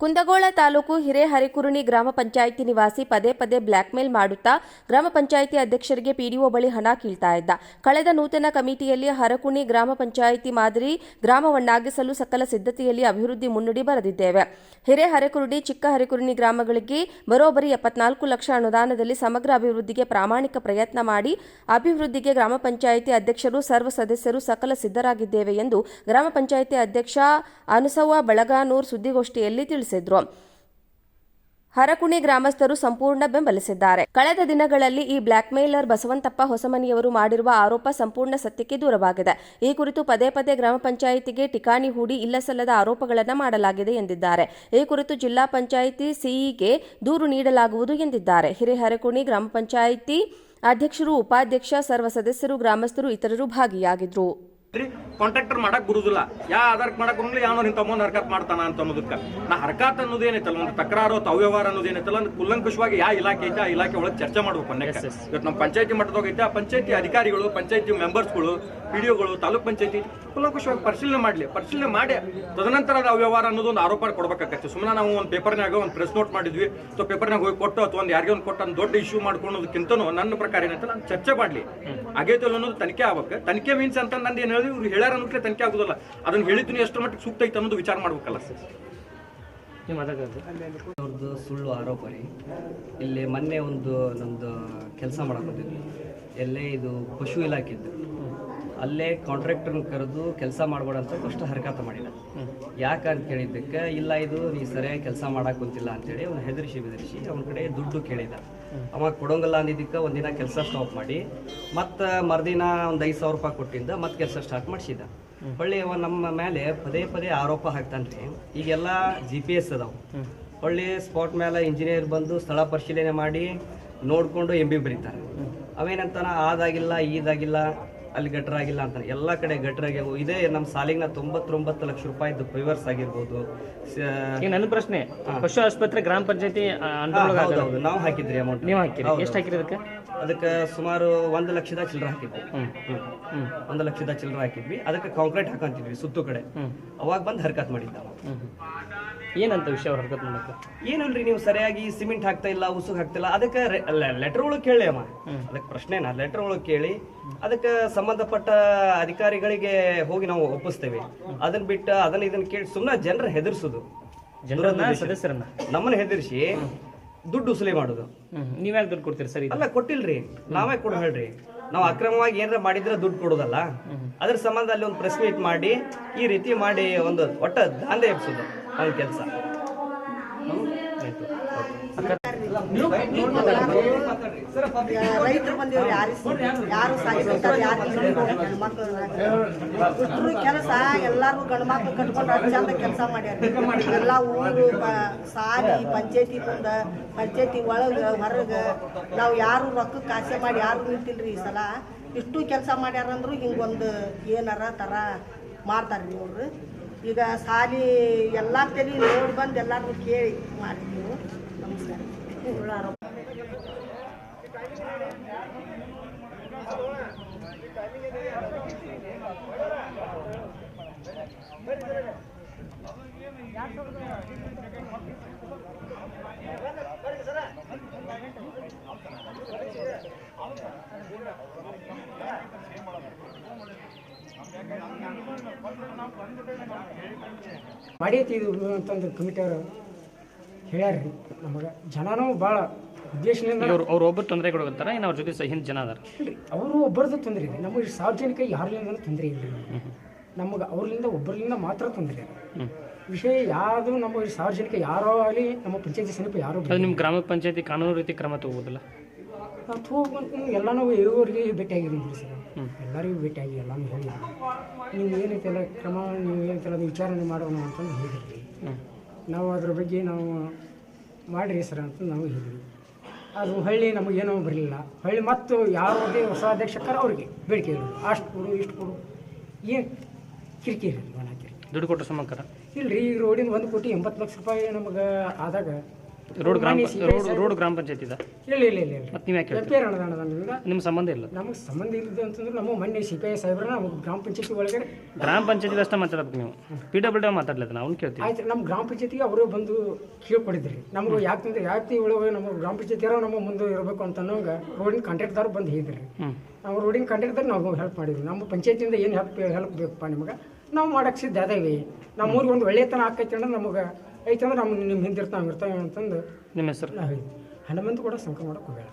ಕುಂದಗೋಳ ತಾಲೂಕು ಹಿರೇಹರಿಕುರುಣಿ ಗ್ರಾಮ ಪಂಚಾಯಿತಿ ನಿವಾಸಿ ಪದೇ ಪದೇ ಬ್ಲ್ಯಾಕ್ಮೇಲ್ ಮಾಡುತ್ತಾ ಗ್ರಾಮ ಪಂಚಾಯಿತಿ ಅಧ್ಯಕ್ಷರಿಗೆ ಪಿಡಿಒ ಬಳಿ ಹಣ ಕೀಳ್ತಾ ಇದ್ದ. ಕಳೆದ ನೂತನ ಕಮಿಟಿಯಲ್ಲಿ ಹರಕುಣಿ ಗ್ರಾಮ ಪಂಚಾಯಿತಿ ಮಾದರಿ ಗ್ರಾಮವನ್ನಾಗಿಸಲು ಸಕಲ ಸಿದ್ಧತೆಯಲ್ಲಿ ಅಭಿವೃದ್ಧಿ ಮುನ್ನುಡಿ ಬರೆದಿದ್ದೇವೆ. ಹಿರೇಹರಕುರುಡಿ ಚಿಕ್ಕ ಹರಿಕುರುಣಿ ಗ್ರಾಮಗಳಿಗೆ ಬರೋಬ್ಬರಿ ಎಪ್ಪತ್ನಾಲ್ಕು ಲಕ್ಷ ಅನುದಾನದಲ್ಲಿ ಸಮಗ್ರ ಅಭಿವೃದ್ಧಿಗೆ ಪ್ರಾಮಾಣಿಕ ಪ್ರಯತ್ನ ಮಾಡಿ ಅಭಿವೃದ್ಧಿಗೆ ಗ್ರಾಮ ಪಂಚಾಯಿತಿ ಅಧ್ಯಕ್ಷರು, ಸರ್ವ ಸದಸ್ಯರು ಸಕಲ ಸಿದ್ಧರಾಗಿದ್ದೇವೆ ಎಂದು ಗ್ರಾಮ ಪಂಚಾಯಿತಿ ಅಧ್ಯಕ್ಷ ಅನುಸವ್ವ ಬಳಗಾನೂರ್ ಸುದ್ದಿಗೋಷ್ಠಿಯಲ್ಲಿ ತಿಳಿಸಿದರು ಹರಕುಣಿ ಗ್ರಾಮಸ್ಥರು ಸಂಪೂರ್ಣ ಬೆಂಬಲಿಸಿದ್ದಾರೆ. ಕಳೆದ ದಿನಗಳಲ್ಲಿ ಈ ಬ್ಲ್ಯಾಕ್ಮೇಲರ್ ಬಸವಂತಪ್ಪ ಹೊಸಮನಿಯವರು ಮಾಡಿರುವ ಆರೋಪ ಸಂಪೂರ್ಣ ಸತ್ಯಕ್ಕೆ ದೂರವಾಗಿದೆ. ಈ ಕುರಿತು ಪದೇ ಪದೇ ಗ್ರಾಮ ಪಂಚಾಯಿತಿಗೆ ಟಿಕಾಣಿ ಹೂಡಿ ಇಲ್ಲಸಲ್ಲದ ಆರೋಪಗಳನ್ನು ಮಾಡಲಾಗಿದೆ ಎಂದಿದ್ದಾರೆ. ಈ ಕುರಿತು ಜಿಲ್ಲಾ ಪಂಚಾಯಿತಿ ಸಿಇಗೆ ದೂರು ನೀಡಲಾಗುವುದು ಎಂದಿದ್ದಾರೆ. ಹಿರೇಹರಕುಣಿ ಗ್ರಾಮ ಪಂಚಾಯಿತಿ ಅಧ್ಯಕ್ಷರು, ಉಪಾಧ್ಯಕ್ಷ, ಸರ್ವ ಸದಸ್ಯರು, ಗ್ರಾಮಸ್ಥರು ಇತರರು ಭಾಗಿಯಾಗಿದ್ರು. ಕಾಂಟ್ರಾಕ್ಟರ್ ಮಾಡಕ್ ಬರುದಿಲ್ಲ. ಯಾ ಆಧಾರ್ ಮಾಡಕ್ ಬರಂಗಿಲ್ಲ ಯಾವನೋ ಇಂಥ ಮುಂದೆ ಹರ್ಕತ್ ಮಾಡ್ತಾನ ಅಂತ ಅನ್ನೋದಕ್ಕೆ. ನಾ ಹರ್ಕತ್ ಅನ್ನೋದೇನೈತಲ್ಲ ಒಂದು ತಕರಾರು ಅಥವಾ ಅವ್ಯವಹಾರ ಅನ್ನೋದೇನೈತಲ್ಲ ಒಂದು ಅಂದ್ರೆ ಕುಲ್ಲಂಕುಷವಾಗಿ ಯಾ ಇಲಾಖೆ ಐತೆ ಆ ಇಲಾಖೆ ಒಳಗೆ ಚರ್ಚೆ ಮಾಡ್ಬೇಕು ಅನ್ನಕ್ಕೆ ಇವತ್ತು ನಮ್ಮ ಪಂಚಾಯತಿ ಮಟ್ಟದಾಗ ಐತೆ ಆ ಪಂಚಾಯತಿ ಅಧಿಕಾರಿಗಳು ಪಂಚಾಯತಿ ಮೆಂಬರ್ಸ್ಗಳು ಪಿಡಿಒಗಳು ತಾಲೂಕ್ ಪಂಚಾಯತಿ ಕುಲಂಕುಶವಾಗಿ ಪರಿಶೀಲನೆ ಮಾಡಲಿ ಪರಿಶೀಲನೆ ಮಾಡಿ ತದನಂತರ ಅದು ಅವ್ಯವಹಾರ ಅನ್ನೋದು ಒಂದು ಆರೋಪ ಕೊಡ್ಬೇಕಾಗತ್ತೆ. ಸುಮ್ಮನೆ ನಾವು ಒಂದು ಪೇಪರ್ನಾಗ ಒಂದು ಪ್ರೆಸ್ ನೋಟ್ ಮಾಡಿದ್ವಿ ಅಥವಾ ಪೇಪರ್ನಾಗ ಹೋಗಿ ಕೊಟ್ಟು ಅಥವಾ ಒಂದು ಯಾರಿಗೆ ಒಂದು ಕೊಟ್ಟು ಒಂದು ದೊಡ್ಡ ಇಶ್ಯೂ ಮಾಡ್ಕೊಳೋದಕ್ಕಿಂತನೂ ನನ್ನ ಪ್ರಕಾರ ಏನಂತ ನಾನು ಚರ್ಚೆ ಮಾಡಲಿ. ಆಗೈತಲ್ಲ ಅನ್ನೋದು ತನಿಖೆ ಆಗ್ಬೇಕು. ತನಿಖೆ ಮೀನ್ಸ್ ಅಂತ ನಾನು ಏನು ಹೇಳಿದ್ವಿ ಇವ್ರು ಹೇಳ್ಯಾರ ಅನ್ನೋಕ್ಕೆ ತನಿಖೆ ಆಗೋದಿಲ್ಲ. ಅದನ್ನು ಹೇಳಿದ್ದು ಎಷ್ಟು ಮಟ್ಟಿಗೆ ಸೂಕ್ತ ಐತೆ ಅನ್ನೋದು ವಿಚಾರ ಮಾಡ್ಬೇಕಲ್ಲ ಸರ್. ಅವ್ರದ್ದು ಸುಳ್ಳು ಆರೋಪ ರೀ ಇಲ್ಲಿ ಮೊನ್ನೆ ಒಂದು ನಮ್ಮದು ಕೆಲಸ ಮಾಡಕ್ಕೆ ಎಲ್ಲೇ ಇದು ಪಶು ಇಲಾಖೆ ಇಲಾಖೆದ್ದು. ಅಲ್ಲೇ ಕಾಂಟ್ರಾಕ್ಟರ್ನ ಕರೆದು ಕೆಲಸ ಮಾಡ್ಬೇಡ ಅಂತ ಫಸ್ಟ್ ಹರಕತ ಮಾಡಿದ. ಯಾಕೆ ಅಂತ ಕೇಳಿದ್ದಕ್ಕೆ, ಇಲ್ಲ ಇದು ನೀ ಸರಿಯಾಗಿ ಕೆಲಸ ಮಾಡಕ್ ಕುಂತಿಲ್ಲ ಅಂತೇಳಿ ಅವ್ನು ಹೆದರಿಸಿ ಬೆದರಿಸಿ ಅವನ ಕಡೆ ದುಡ್ಡು ಕೇಳಿದ. ಅವ ಕೊಡೋಂಗಲ್ಲ ಅಂದಿದ್ದಕ್ಕೆ ಒಂದಿನ ಕೆಲಸ ಸ್ಟಾಪ್ ಮಾಡಿ, ಮತ್ತು ಮರುದಿನ ಒಂದು ಐದು ಸಾವಿರ ರೂಪಾಯಿ ಕೊಟ್ಟಿದ್ದ ಮತ್ತೆ ಕೆಲಸ ಸ್ಟಾರ್ಟ್ ಮಾಡಿಸಿದ. ಹೊಳ್ಳಿ ಅವ ನಮ್ಮ ಮೇಲೆ ಪದೇ ಪದೇ ಆರೋಪ ಹಾಕ್ತಾನೆ ಈಗೆಲ್ಲ ಜಿ ಪಿ ಎಸ್ ಅದಾವೆ. ಹೊಳ್ಳಿ ಸ್ಪಾಟ್ ಮೇಲೆ ಇಂಜಿನಿಯರ್ ಬಂದು ಸ್ಥಳ ಪರಿಶೀಲನೆ ಮಾಡಿ ನೋಡಿಕೊಂಡು ಎಂ ಬಿ ಬರೀತಾರೆ. ಅವೇನಂತಾನ, ಆದಾಗಿಲ್ಲ, ಈದಾಗಿಲ್ಲ ಅಲ್ಲಿ ಗಟ್ರ ಆಗಿಲ್ಲ ಅಂತಾರೆ. ಎಲ್ಲ ಕಡೆ ಗಟ್ರ ಆಗ್ಯಾವು ಇದೇ ನಮ್ಮ ಸಾಲಿನ ತೊಂಬತ್ತೊಂಬತ್ತು ಲಕ್ಷ ರೂಪಾಯಿದ್ದು ಪೈವರ್ಸ್ ಆಗಿರ್ಬೋದು. ಈಗ ನನ್ನ ಪ್ರಶ್ನೆ ಪಶು ಆಸ್ಪತ್ರೆ ಗ್ರಾಮ ಪಂಚಾಯತಿ ಹೌದೌದು ನಾವು ಹಾಕಿದ್ರಿ ಅಮೌಂಟ್ ನೀವು ಹಾಕಿರಿ. ಎಷ್ಟು ಹಾಕಿರಿ ಅದಕ್ಕೆ? ಅದಕ್ಕೆ ಸುಮಾರು ಒಂದು ಲಕ್ಷದ ಚಿಲ್ಲರ ಹಾಕಿದ್ವಿ. ಒಂದು ಲಕ್ಷದ ಚಿಲ್ಲರ ಹಾಕಿದ್ವಿ. ಅದಕ್ಕೆ ಕಾಂಕ್ರೀಟ್ ಹಾಕೊಂತಿದ್ವಿ ಸುತ್ತು ಕಡೆ. ಅವಾಗ ಬಂದು ಹರ್ಕತ್ ಮಾಡಿದ್ದ. ಏನಂತ ವಿಷಯ ಅವ್ರು ಹರ್ಕತ್ ಮಾಡಕ್ಕೆ? ಏನಲ್ರಿ ನೀವು ಸರಿಯಾಗಿ ಸಿಮೆಂಟ್ ಹಾಕ್ತಾ ಇಲ್ಲ ಉಸುಕ್ ಹಾಕ್ತಿಲ್ಲ ಅದಕ್ಕೆ ಲೆಟರ್ ಒಳಗೆ ಕೇಳಿ ಅಮ್ಮ. ಅದಕ್ಕೆ ಪ್ರಶ್ನೆನಾ? ಲೆಟರ್ ಒಳಗೆ ಕೇಳಿ ಅದಕ್ಕೆ ಸಂಬಂಧಪಟ್ಟ ಅಧಿಕಾರಿಗಳಿಗೆ ಹೋಗಿ ನಾವು ಒಪ್ಪಿಸ್ತೇವೆ. ಅದನ್ನ ಬಿಟ್ಟು ಅದನ್ನ ಇದನ್ನ ಕೇಳಿ ಸುಮ್ಮನೆ ಜನರ ಹೆದರ್ಸುದು. ಜನರನ್ನ ಸದಸ್ಯರನ್ನ? ನಮ್ಮನ್ನ ಹೆದರ್ಸಿ ದುಡ್ಡು ಉಸುಲಿ ಮಾಡುದು. ನೀವೇ ನೀವ್ಯಾಕೆ ದುಡ್ಡು ಕೊಡ್ತೀರಿ ಸರಿ ಅಲ್ಲ ಕೊಟ್ಟಿಲ್ರಿ. ನಾವೇ ಕೊಡ ಹೇಳ್ರಿ. ನಾವು ಅಕ್ರಮವಾಗಿ ಏನಾರ ಮಾಡಿದ್ರೆ ದುಡ್ಡು ಕೊಡೋದಲ್ಲ ಅದ್ರ ಸಂಬಂಧ ಅಲ್ಲಿ ಒಂದು ಪ್ರೆಸ್ ಮೀಟ್ ಮಾಡಿ ಈ ರೀತಿ ಮಾಡಿ ಒಂದು ಒಟ್ಟ ದಾಂಧೆ ಎಬ್ಸೋದು. ಅವ್ನ ಕೆಲಸ. ರೈತರು ಬಂದಿವ್ರಿ ಯಾರು ಯಾರು ಸಾಯಿಸ್ತಾರೆ ಯಾರು ಗಂಡ್ಮಕ್ಳು ಕೆಲಸ ಎಲ್ಲಾರು ಗಂಡ್ಮಕ್ಳು ಕಟ್ಕೊಂಡು ಚಂದ ಕೆಲಸ ಮಾಡ್ಯಾರ ಎಲ್ಲ ಊರು ಸಾಲಿ, ಪಂಚಾಯತಿ ಮುಂದ, ಪಂಚಾಯತಿ ಒಳಗೆ, ಹೊರಗೆ. ನಾವು ಯಾರು ರೊಕ್ಕ ಕಾಸೆ ಮಾಡಿ ಯಾರು ನಿಂತಿಲ್ರಿ ಈ ಸಲ? ಇಷ್ಟು ಕೆಲಸ ಮಾಡ್ಯಾರಂದ್ರು ಹಿಂಗೊಂದು ಏನಾರ ತರ ಮಾಡ್ತಾರೆ ನೋಡ್ರಿ ಈಗ ಸಾಲಿ ಎಲ್ಲಾ ತಲೆ ನೋಡಿ ಬಂದು ಎಲ್ಲರೂ ಕೇಳಿ ಮಾಡಿದ್ದೀವಿ ನಮಸ್ಕಾರ ಅಂತಂದ್ರೆ ಮಾಡೈತಿ ಇದು ಹೇಳ್ಯಾರ್ರಿ. ನಮಗೆ ಜನನೂ ಭಾಳ ಉದ್ದೇಶದಿಂದ ಅವ್ರು ಅವ್ರು ಒಬ್ಬರು ತೊಂದರೆ ಕೊಡೋಕತ್ತಾರ ಏನು ಅವ್ರ ಜೊತೆ ಹಿಂದೆ ಜನ ಅದಾರ. ಅವರು ಒಬ್ಬರದ್ದು ತೊಂದರೆ ಇದೆ ನಮಗೆ ಸಾರ್ವಜನಿಕ ಯಾರಿಂದ ತೊಂದರೆ ಇಲ್ಲ ನಮಗೆ. ಅವ್ರಲಿಂದ ಒಬ್ಬರಿಂದ ಮಾತ್ರ ತೊಂದರೆ ಇದೆ ವಿಷಯ ಯಾವುದು ನಮ್ಮ ಸಾರ್ವಜನಿಕ ಯಾರೋ ಆಗಲಿ ನಮ್ಮ ಪಂಚಾಯತಿ ಸಮೀಪ ಯಾರೋ ಅದು ನಿಮ್ಮ ಗ್ರಾಮ ಪಂಚಾಯತಿ ಕಾನೂನು ರೀತಿ ಕ್ರಮ ತಗೋಬೋದಲ್ಲ? ನಾವು ಹೋಗ್ಬಂತು ಎಲ್ಲನೂ ಇರುವವರಿಗೆ ಭೇಟಿಯಾಗಿದ್ದೀವಿ ಸರ್. ಎಲ್ಲರಿಗೂ ಭೇಟಿಯಾಗಿ ಎಲ್ಲನೂ ಹೇಳಿ ನೀವು ಏನೈತೆಲ್ಲ ಕ್ರಮ ನೀವು ಏನೈತೆಲ್ಲ ಅದು ವಿಚಾರಣೆ ಮಾಡೋಣ ಅಂತಂದು ಹೇಳಿದ್ವಿ ನಾವು ಅದ್ರ ಬಗ್ಗೆ ನಾವು ಮಾಡಿರಿ ಸರ್ ಅಂತ ನಾವು ಹೇಳಿದ್ವಿ. ಅದು ಹಳ್ಳಿ ನಮಗೇನೋ ಬರಲಿಲ್ಲ. ಹಳ್ಳಿ ಮತ್ತು ಯಾವುದೇ ಹೊಸ ಅಧ್ಯಕ್ಷಕರ ಅವ್ರಿಗೆ ಬೇಡಿಕೆ ಇರೋದು. ಅಷ್ಟು ಕೊಡು ಇಷ್ಟು ಕೊಡು. ಏನು ಕಿರಿಕಿರಿ ದುಡ್ಡು ಕೊಟ್ಟರು ಸಮಕಾರ ಇಲ್ರಿ ಈಗ ರೋಡಿನ ಒಂದು ಕೋಟಿ ಎಂಬತ್ತು ಲಕ್ಷ ರೂಪಾಯಿ ನಮಗೆ ಆದಾಗ ರೋಡ್ ಗ್ರಾಮ ರೋಡ್ ರೋಡ್ ಗ್ರಾಮ ಪಂಚಾಯತಿ ಇದೆ? ಇಲ್ಲ ಇಲ್ಲ ಇಲ್ಲ ಇಲ್ಲ. ಮತ್ತೆ ನೀವು ಯಾಕೆ ಹೇಳ್ತೀರಿ? ಪಿ ಆರ್ ಅನುದಾನದಿಂದ ನಿಮ್ಮ ಸಂಬಂಧ ಇಲ್ಲ? ನಮಗೆ ಸಂಬಂಧ ಇಲ್ಲದೆ ಅಂತಂದ್ರೆ ನಮ್ಮ ಮೊನ್ನೆ ಸಿ ಪಿ ಐ ಸಾಹೇಬ್ರ ನಮಗೆ ಗ್ರಾಮ ಪಂಚಾಯತಿ ಒಳಗಡೆ ಗ್ರಾಮ ಪಂಚಾಯತಿ ಅಷ್ಟೇ ಮಾತಾಡಬೇಕು ನೀವು. ಪಿ ಡಬ್ಲ್ಯೂ ಡಿ ಮಾತಾಡ್ಲಿಲ್ಲ ನಾವು ಕೇಳ್ತೀವಿ. ಆಯ್ತು ನಮ್ಮ ಗ್ರಾಮ ಪಂಚಾಯತಿಗೆ ಅವರು ಬಂದು ಕೇಳ್ಕೊಡಿದ್ರಿ ನಮಗೆ ಯಾಕಂದ್ರೆ ಯಾಕೆ ಒಳಗೆ ನಮ್ಮ ಗ್ರಾಮ ಪಂಚಾಯತಿಯರ ನಮ್ಮ ಮುಂದೆ ಇರಬೇಕು ಅಂತ ಅನ್ನೋಂಗೆ ರೋಡಿನ ಕಾಂಟ್ರಾಕ್ಟ್ದವ್ರು ಬಂದು ಹೇಳಿದ್ರಿ. ಹ್ಞೂ ನಾವು ರೋಡಿನ ಕಾಂಟ್ರಾಕ್ಟ್ದಾಗ ನಾವು ಹೆಲ್ಪ್ ಮಾಡಿದ್ವಿ. ನಮ್ಮ ಪಂಚಾಯತಿಯಿಂದ ಏನು ಹೆಲ್ಪ್ ಹೆಲ್ಪ್ ಬೇಕಪ್ಪ ನಿಮಗೆ? ನಾವು ಮಾಡಕ್ಕೆ ಸಿದ್ಧ ಅದೇವಿ. ನಮ್ಮ ಊರಿಗೆ ಒಂದು ಒಳ್ಳೆತನ ಆಕೈತೆ ಅಂದ್ರೆ ನಮಗೆ ಐತೆ ಅಂದ್ರೆ ನಮ್ಮ ನಿಮ್ಮ ಹಿಂದಿರ್ತಾವೆ ಇರ್ತಾವೆ ಅಂತಂದು ನಿಮ್ಮ ಹೆಸರು? ನಾವು ಹನುಮಂತ ಕೂಡ ಸಂಕ ಮಾಡಕ್ಕೆ ಹೋಗ್ಯಾಳ